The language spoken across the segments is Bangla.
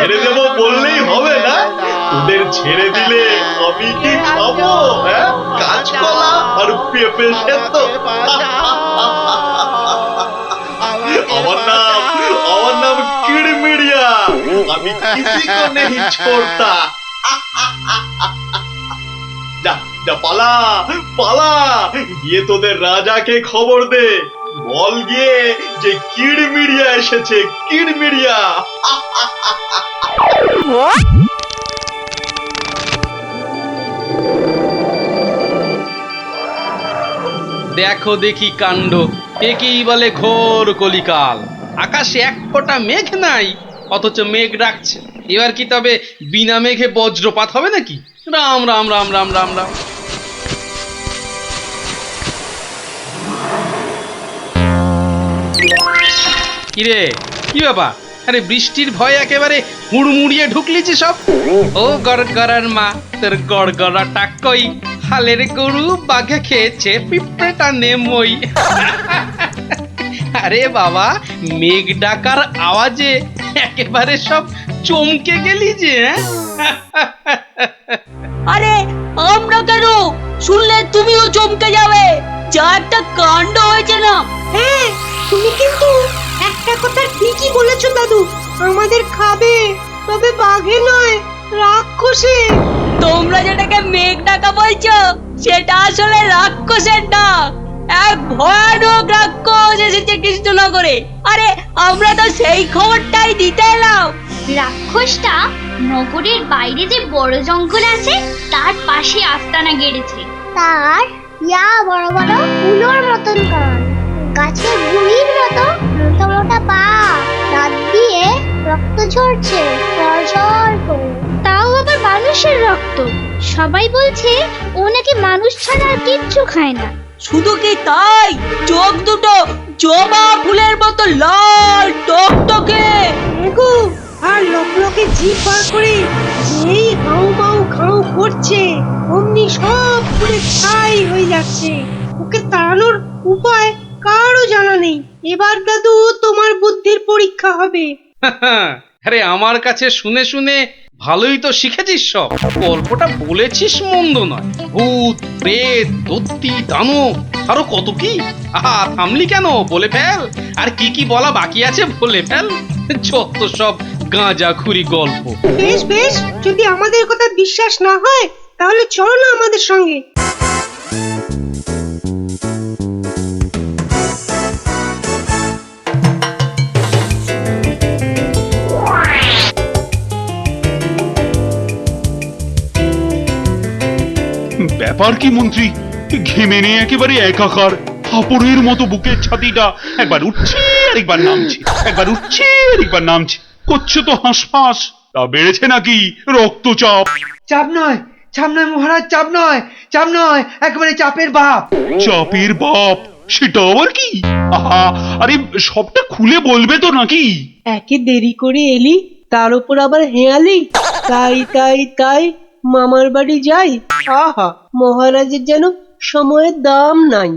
ছেড়ে দেব বললেই হবে না। তোদের ছেড়ে দিলে আমি কি খাব হ্যাঁ? কাঁচকলা আর পেঁপে সেদ্ধ। আমার নাম আমার নাম কিড়মিড়িয়া। আমি কিসি কো ছোড়তা পালা পালা, গিয়ে তোদের রাজাকে খবর দে। বল গিয়ে যে কিড়মিড়িয়া এসেছে, কিড়মিড়িয়া। দেখো দেখি কাণ্ড। একেই বলে ঘোর কলিকাল? আকাশে এক ফোঁটা মেঘ নাই, অথচ মেঘ ডাকছে। এবার কি তবে বিনা মেঘে বজ্রপাত হবে নাকি? রাম রাম রাম রাম রাম রাম। কিরে, কি ব্যাপার? আরে বৃষ্টির ভয় একেবারে হুড়মুড়িয়ে ঢুকলি যে সব। ও গড়গড়ার মা তোর গড়গড়াটা কই হালের গরু বাঘে খেয়েছে পিঁপড়েটা নেমই। আরে বাবা মেঘ ডাকার আওয়াজে একেবারে সব চমকে গেলি যে হ্যাঁ? আরে আমরা কেন? শুনলে তুমিও চমকে যাবে। যা একটা কাণ্ড হয়েছে না। হ্যাঁ তুমি কিন্তু একটা কথা ঠিকই বলেছ দাদু। আমাদের খাবে তবে বাঘে নয় রাক্ষসে। তোমরা যেটাকে মেঘ ডাকা বলছো সেটা আসলে রাক্ষসের ডাক। এক ভয়ানক রাক্ষস এসেছে কৃষ্ণনগরে। আরে আমরা তো সেই খবরটাই দিতে এলাম। রাক্ষসটা নগরের বাইরে যে বড় জঙ্গল আছে তার পাশে আস্তানা গেড়েছে। তার ইয়া বড় বড় উলোর মতন কান। গাছের গুড়ির মতো মোটা পা দাঁত দিয়ে রক্ত ঝরছে সরসর করে। তাও আবার মানুষের রক্ত। সবাই বলছে ও নাকি মানুষ ছাড়া আর কিচ্ছু খায় না। শুধু কি তাই? চোখ দুটো জবা ফুলের মতো লাল টকটকে এগো আর লোকে জিভ বার করে যেই হাউ মাউ খাউ করছে অমনি সব পুরে ছাই হয়ে যাচ্ছে। ওকে তাড়ানোর উপায় কারও জানা নেই। এবার দাদু তোমার বুদ্ধির পরীক্ষা হবে। আরে আমার কাছে শুনে শুনে ভালোই তো শিখেছিস সব। গল্পটা বলেছিস মন্দ নয়। ভূত প্রেত দত্তি দানব আরও কত কি? আহা থামলি কেন? বলে ফেল। আর কি কি বলা বাকি আছে বলে ফেল। যত সব গাঁজা খুরি গল্প। বেশ বেশ যদি আমাদের কথা বিশ্বাস না হয় তাহলে চলো না আমাদের সঙ্গে। ব্যাপার কি মন্ত্রী? ঘেমে নিয়ে একেবারে একাকার। হাপড়ের মতো বুকের ছাতিটা একবার উঠছে আর একবার নামছে একবার উঠছে আর একবার নামছে। করছে তো হাঁসফাঁস। তা বেড়েছে নাকি রক্তচাপ? চাপ নয় চাপ নয় মহারাজ চাপ নয় চাপ নয় একেবারে চাপের বাপ। চাপের বাপ? সেটা আবার কি? আহা আরে সবটা খুলে বলবে তো নাকি? একে দেরি করে এলি তার উপর আবার হেয়ালি। তাই তাই তাই। মামার বাড়ি যাই? আহা মহারাজের যেন সময়ের দাম নাই।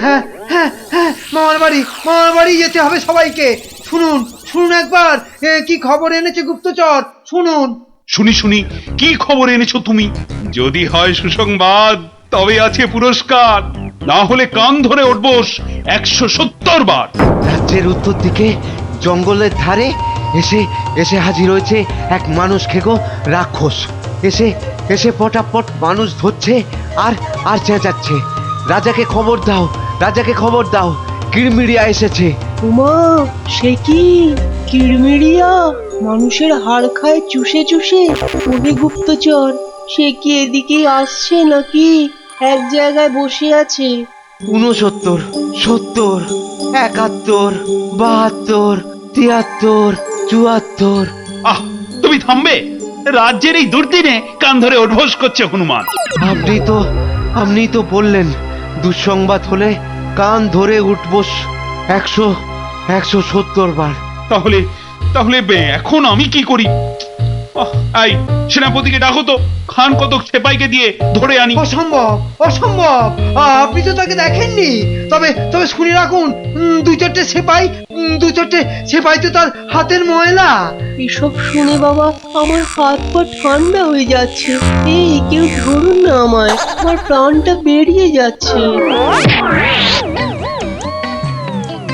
হ্যাঁ হ্যাঁ হ্যাঁ মামার বাড়ি মামার বাড়ি যেতে হবে সবাইকে। শুনুন শুনুন একবার এ, কি খবর এনেছে গুপ্তচর? শুনুন। শুনি শুনি কি খবর এনেছো তুমি? যদি হয় সুসংবাদ তবে আছে পুরস্কার। না হলে কান ধরে উঠবোস একশো সত্তর বার। রাজ্যের উত্তর দিকে জঙ্গলের ধারে এসে এসে হাজির হয়েছে এক মানুষ খেকো রাক্ষস। এসে এসে পটাপট মানুষ ধরছে আর আর চেঁচাচ্ছে। রাজাকে খবর দাও রাজাকে খবর দাও কিরমিরিয়া এসেছে। উমা সে কি? কিড়মিড়িয়া? মানুষের হাড় খায় চুষে চুষে? ওরে গুপ্তচর সে কি এদিকে আসছে নাকি? এক জায়গায় বসে আছে। উনসত্তর সত্তর একাত্তর বাহাত্তর তিয়াত্তর চুয়াত্তর। আহ তুমি থামবে? রাজ্যের এই দুর্দিনে কান ধরে উঠবোস করছে হনুমান। আপনি তো আপনি তো বললেন দুঃসংবাদ হলে কান ধরে উঠবস একশো একশো সত্তর বার। তাহলে তাহলে বে, এখন আমি কি করি? আহ, এই সেনাপতিকে ডাকো তো। খান কতক সেপাইকে দিয়ে ধরে আনি। অসম্ভব অসম্ভব। আপনি তো তাকে দেখেননি। তবে তবে শুনে রাখুন উম, দু চারটে সেপাই উম, দু চারটে সেপাই তো তার হাতের ময়লা। এসব শুনে বাবা আমার হাত পা ঠান্ডা হয়ে যাচ্ছে। এই কেউ ধরুন না আমায়। আমার প্রাণটা বেরিয়ে যাচ্ছে।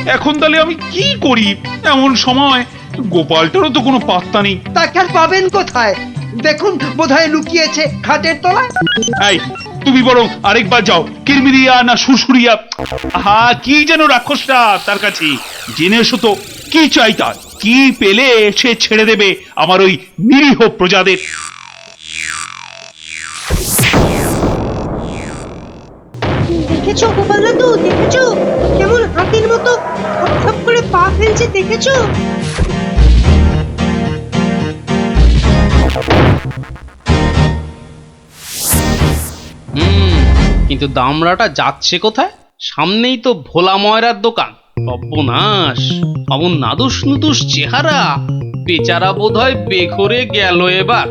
এখন তাহলে আমি কি করি? এমন সময় গোপালটারও তো কোনো পাত্তা নেই। তাকে আর পাবেন কোথায়? দেখুন বোধহয় লুকিয়েছে খাটের তলায়। এই তুমি বরং আরেকবার যাও কিরমিরিয়া না সুরসুরিয়া। হা কি যেন রাক্ষসটা তার কাছে। জেনে এসো তো কি চাই তার? কি পেলে সে ছেড়ে দেবে আমার ওই নিরীহ প্রজাদের? দেখেছ গোপাল দাদু দেখেছ? কেমন হাতির মতো করে পা ফেলছে দেখেছ? হুম, কিন্তু দামড়াটা যাচ্ছে কোথায়? সামনেই তো ভোলা ময়রার দোকান। সর্বনাশ অমন নাদুস নুদুস চেহারা। বেচারা বোধহয় বেঘরে গেল এবার।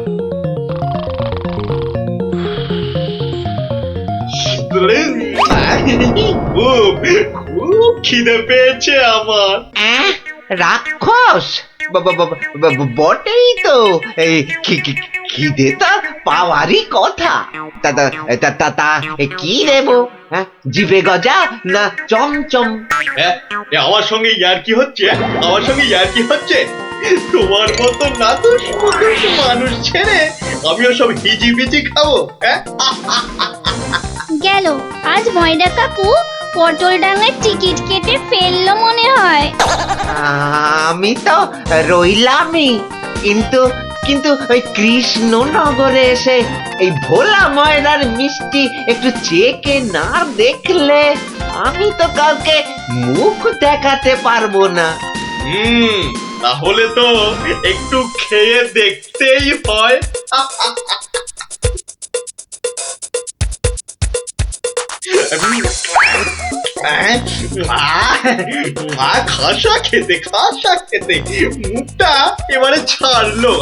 খুব খিদে পেয়েছে আমার রাক্ষস বটেই তো। খিদে তো পাওয়ারই কথা। তা তা- তা- তা- তা এ কি দেব হ্যাঁ? জিভে গজা না চমচম? হ্যাঁ এ আমার সঙ্গে ইয়ার কি হচ্ছে? আমার সঙ্গে ইয়ার কি হচ্ছে? তোমার মতো নাতুস মুতুস মানুষ ছেড়ে আমিও সব হিজি বিজি খাব হ্যাঁ? গেল। আজ ময়দা কাকু পটল ডাঙার টিকিট কেটে ফেলল মনে হয়। আমি তো রইলামই কিন্তু কিন্তু ওই কৃষ্ণনগরে এসে এই ভোলা ময়দার মিষ্টি একটু চেকে না দেখলে আমি তো কাউকে মুখ দেখাতে পারব না। হুম, তাহলে তো একটু খেয়ে দেখতেই হয়। মা মা খাসা খেতে খাসা খেতে মুখটা এবারে ছাড়লো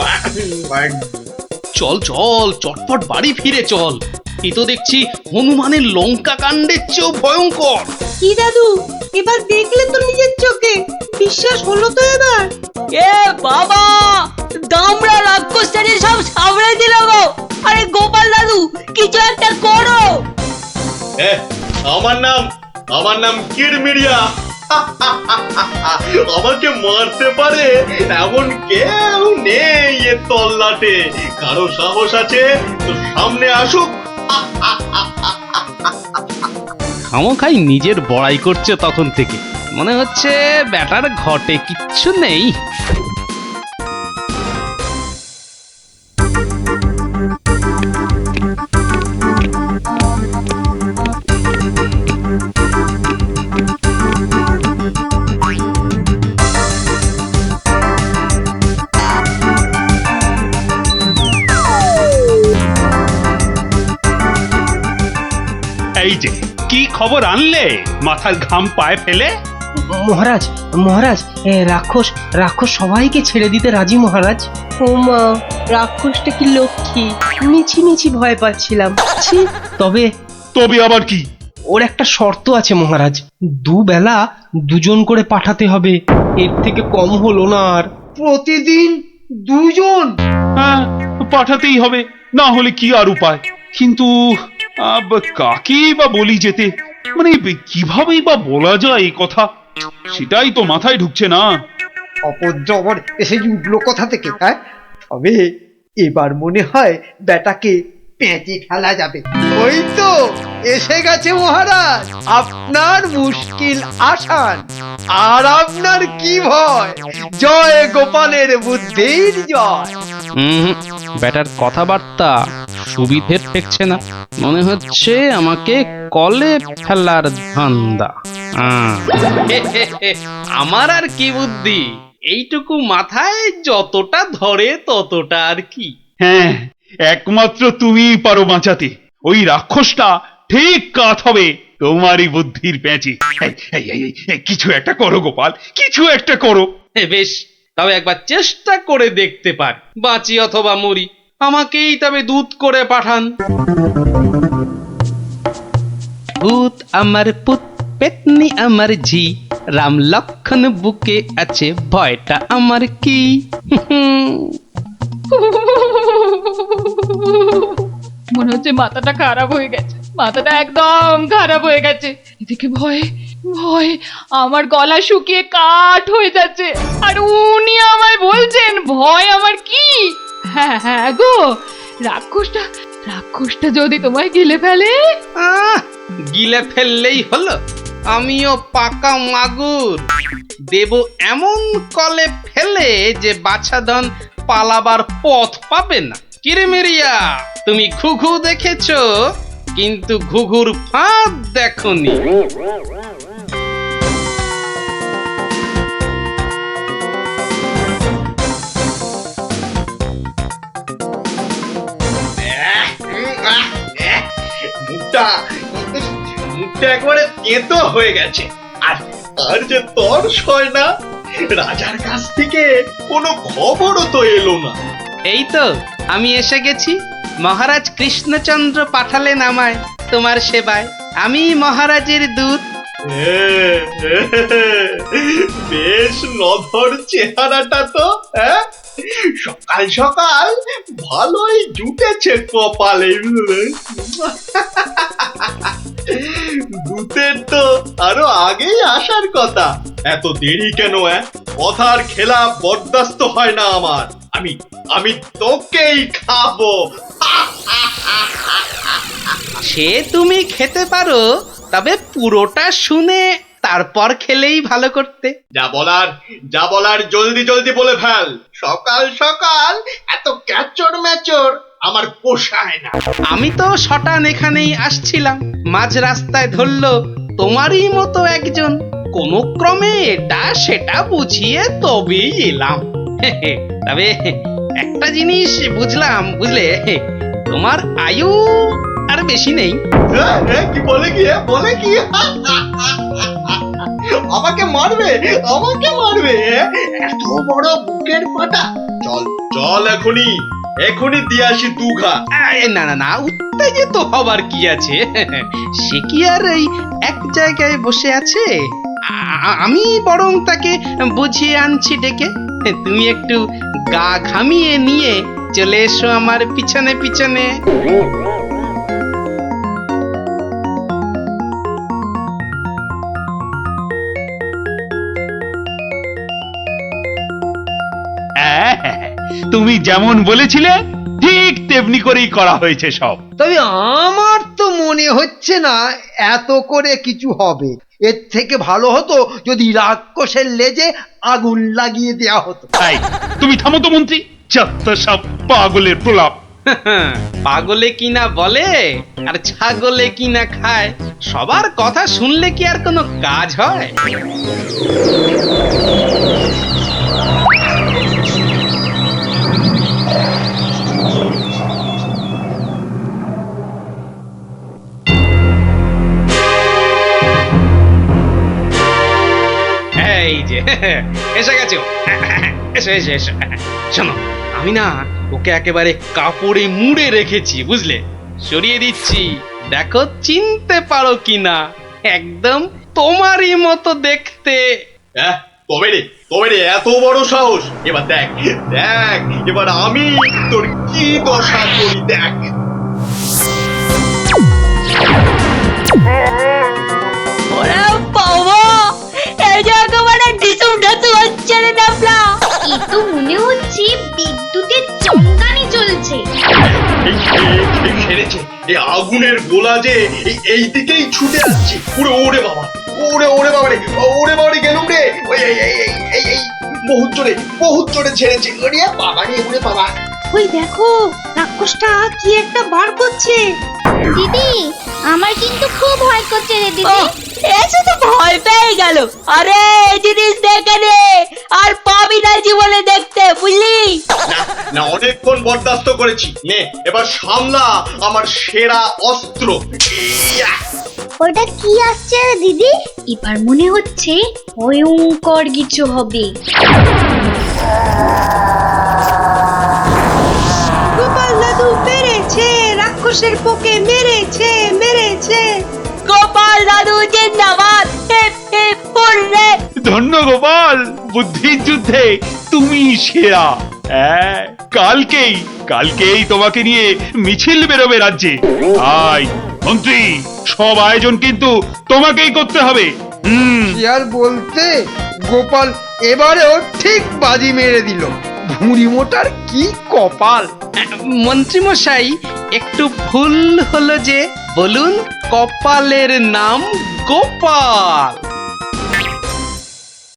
চল চল চটপট বাড়ি ফিরে চল। এ তো দেখছি হনুমানের লঙ্কা কাণ্ডের চেয়েও ভয়ঙ্কর। কি দাদু এবার দেখলে তো নিজের চোখে। বিশ্বাস হলো তো এবার। এ বাবা দামড়া রাক্ষসটাকে সব সামনে দিল গো। আরে গোপাল দাদু কিছু একটা করো। এ, আমার নাম আমার নাম কিরমিরিয়া আমাকে মারতে পারে এমন কেউ নেই এ তল্লাটে। কারও সাহস আছে, তো সামনে আসুক। খামোখাই নিজের বড়াই করছে তখন থেকে। মনে হচ্ছে ব্যাটার ঘটে, কিচ্ছু নেই। কি খবর আনলে? মাথার ঘাম পায়ে ফেলে? মহারাজ মহারাজ এ, রাক্ষস রাক্ষস সবাইকে ছেড়ে দিতে রাজি মহারাজ। ও মা রাক্ষসটা কি লক্ষ্মী? মিছি মিছি ভয় পাচ্ছিলাম। ছি। তবে তবে আবার কি? ওর একটা শর্ত আছে মহারাজ। দুবেলা দুজন করে পাঠাতে হবে। এর থেকে কম হলো না আর। প্রতিদিন দুজন? হ্যাঁ পাঠাতেই হবে। না হলে কি আর উপায়? কিন্তু কাকেই বা বলি যেতে? মানে কিভাবেই বা বলা যায় এই কথা? সেটাই তো মাথায় ঢুকছে না। অপজবর এসে উঠল কোথা থেকে হ্যাঁ? তবে এবার মনে হয় বেটাকে পেঁচে ফেলা যাবে। ওই তো, এসে গেছে মহারাজ। আপনার মুশকিল আসান। আর আপনার কি ভয়? জয় গোপালের বুদ্ধির জয়। ব্যাটার কথাবার্তা সুবিধের ঠেকছে না। মনে হচ্ছে আমাকে কলে ফেলার ধান্দা। আমার আর কি বুদ্ধি? এইটুকু মাথায় যতটা ধরে ততটা আর কি। হ্যাঁ একমাত্র তুমিই পারো বাঁচাতে। ওই রাক্ষসটা ঠিক কাত হবে তোমারই বুদ্ধির প্যাঁচে। কিছু একটা করো গোপাল কিছু একটা করো। বেশ তবে একবার চেষ্টা করে দেখতে পারি বাঁচি অথবা মরি আমাকেই তবে দুধ করে পাঠান। ভূত আমার পুত পেতনি আমার ঝি রাম লক্ষণ বুকে আছে ভয়টা আমার কি? মনে হচ্ছে মাথাটা খারাপ হয়ে গেছে মাথাটা একদম খারাপ হয়ে গেছে। এদিকে ভয় ভয় আমার গলা শুকিয়ে কাঠ হয়ে যাচ্ছে। আর উনি আমায় বলছেন ভয় আমার কি? হ্যাঁ হ্যাঁ গো রাক্ষসটা রাক্ষসটা যদি তোমায় গিলে ফেলে? আহ, গিলে ফেললেই হলো আমিও পাকা মাগুর। দেব এমন কলে ফেলে যে বাছাধন পালাবার পথ পাবে না। কিরেমেরিয়া তুমি ঘুঘু দেখেছ কিন্তু ঘুঘুর ফাঁদ দেখনি। মুখটা মুখটা একবারে তেতো হয়ে গেছে। আর আর যে তর সয় না রাজার কাছ থেকে কোনো খবরও তো এলো না। এই তো আমি এসে গেছি। মহারাজ কৃষ্ণচন্দ্র পাঠালেন আমায় তোমার সেবায়। আমি মহারাজের দূত। বেশ নধর চেহারাটা তো হ্যাঁ? সকাল সকাল ভালোই জুটেছে কপালে দূতের তো আরও আগেই আসার কথা। এত দেরি কেন কথার খেলা বরদাস্ত হয় না আমার। আমি আমি তোকেই খাব। সে তুমি খেতে পারো, তবে পুরোটা শুনে তারপর খেলেই ভালো করতে। যা বলার যা বলার জলদি জলদি বলে ফেল। সকাল সকাল এত ক্যাচর ম্যাচর আমার পোষায় না। আমি তো শটান এখানেই আসছিলাম। মাঝ রাস্তায় ধরলো তোমারই মতো একজন। কোন ক্রমে এটা সেটা বুঝিয়ে তবেই এলাম। তবে একটা জিনিস বুঝলাম বুঝলে? তোমার আয়ু আর বেশি নেই। হ্যাঁ, হ্যাঁ, কি বলে কি বলে কি আমাকে মারবে আমাকে মারবে? এত বড় বুকের পাটা। চল চল এখনই এখনই দিয়ে আসি দুঘা না না না, উত্তেজিত হবার কি আছে? সে কি আর এই এক জায়গায় বসে আছে? আমি বরং তাকে বুঝিয়ে আনছি ডেকে। তুমি একটু গা ঘামিয়ে নিয়ে চলে এসো আমার পিছনে পিছনে। তুমি যেমন বলেছিলে ঠিক তেমনি করেই করা হয়েছে সব। তবে আমার তো মনে হচ্ছে না এত করে কিছু হবে। এর থেকে ভালো হতো যদি রাক্ষসের লেজে আগুন লাগিয়ে দেয়া হতো। তাই তুমি থামো তো মন্ত্রী। যত সব পাগলের প্রলাপ। পাগলে কিনা বলে আর ছাগলে কিনা খায় সবার কথা শুনলে কি আর কোনো কাজ হয়? এই যে, এসে গেছো। এসো এসো এসো। শোনো, আমি না ওকে একেবারে কাপড়ে মুড়ে রেখেছি, বুঝলে? সরিয়ে দিচ্ছি। দেখো, চিনতে পারো কিনা। একদম তোমারই মতো দেখতে। হ্যাঁ তবে রে তবে রে, এত বড় সাহস। এবার দেখ দেখ, এবার আমি তোর কি দশা করি, দেখ। এই যে একেবারে হচ্ছে রে ডাবলা এ তো মনে হচ্ছে বিদ্যুতের চমকানি চলছে। সেরেছে। এই আগুনের গোলা যে এই দিকেই ছুটে আসছে। পুরো ওরে বাবা ওরে ওরে বাবা রে ওরে বাবা রে গেলুম রে। ওই এই এই এই এই এই বহুত জোরে বহুত জোরে ছেড়েছে। ওরে বাবা রে ওরে বাবা। ওই দেখো রাক্ষসটা কি একটা বার করছে। দিদি আমার কিন্তু খুব ভয় করছে রে দিদি। এসে তো ভয় পেয়ে গেল। আরে এই জিনিস দেখে নে। আর পাবি না জীবনে দেখতে বুঝলি? না অনেকক্ষণ বরদাস্ত করেছি। নে এবার সামলা আমার সেরা অস্ত্র। ইয়া! ওটা কি আসছে রে দিদি? এবার মনে হচ্ছে ভয়ঙ্কর কিছু হবে। গোপাল দাদু মেরেছে রাক্ষসের পোকে মেরেছে গোপাল দাদু জিন্দাবাদ। ধন্য গোপাল বুদ্ধির যুদ্ধে তুমি সেরা। হ্যাঁ, কালকেই কালকেই তোমাকে নিয়ে মিছিল বেরোবে রাজ্যে। আই মন্ত্রী সব আয়োজন কিন্তু তোমাকেই করতে হবে। হুম। কি আর বলতে? গোপাল এবারেও ঠিক বাজি মেরে দিল। ভুঁড়ি মোটার কি কপাল? মন্ত্রীমশাই একটু ভুল হলো যে বলুন কপালের নাম গোপাল।